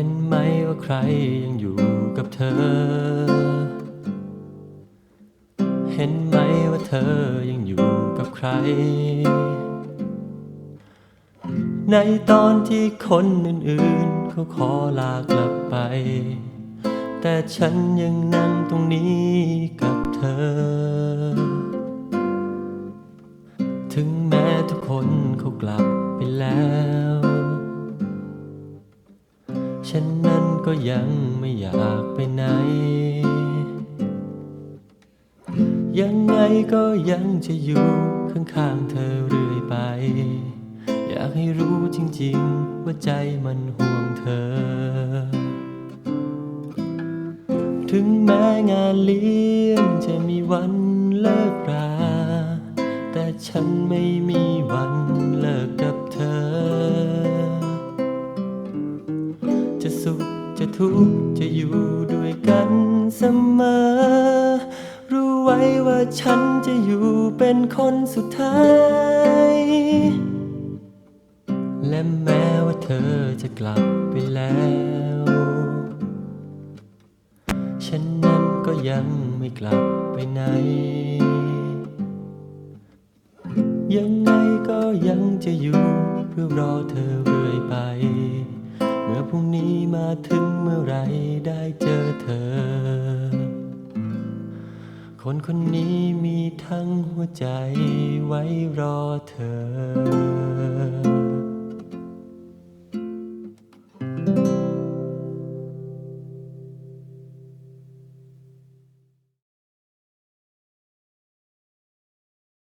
ห็นไหมว่าใครยังอยู่กับเธอ เห็นไหมว่าเธอยังอยู่กับใคร ในตอนที่คนอื่นๆเขาขอลากลับไป แต่ฉันยังนั่งตรงนี้กับเธอ ถึงแม้ทุกคนเขากลับไปแล้ว ฉันนั้นก็ยังไม่อยากไปไหน ยังไงก็ยังจะอยู่ข้างๆเธอเรื่อยไป อยากให้รู้จริงๆ ว่าใจมันห่วงเธอ ถึงแม้งานเลี้ยงจะมีวันเลิกรา แต่ฉันไม่มีวันเลิกกับเธอ จะสุขจะทุกข์จะอยู่ด้วยกันเสมอ รู้ไว้ว่าฉันจะอยู่เป็นคนสุดท้าย และแม้ว่าเธอจะกลับไปแล้ว ฉันนั้นก็ยังไม่กลับไปไหน ยังไงก็ยังจะอยู่เพื่อรอเธอเรื่อยไป เมื่อพรุ่งนี้มาถึงเมื่อไรได้เจอเธอ คนคนนี้มีทั้งหัวใจไว้รอเธอ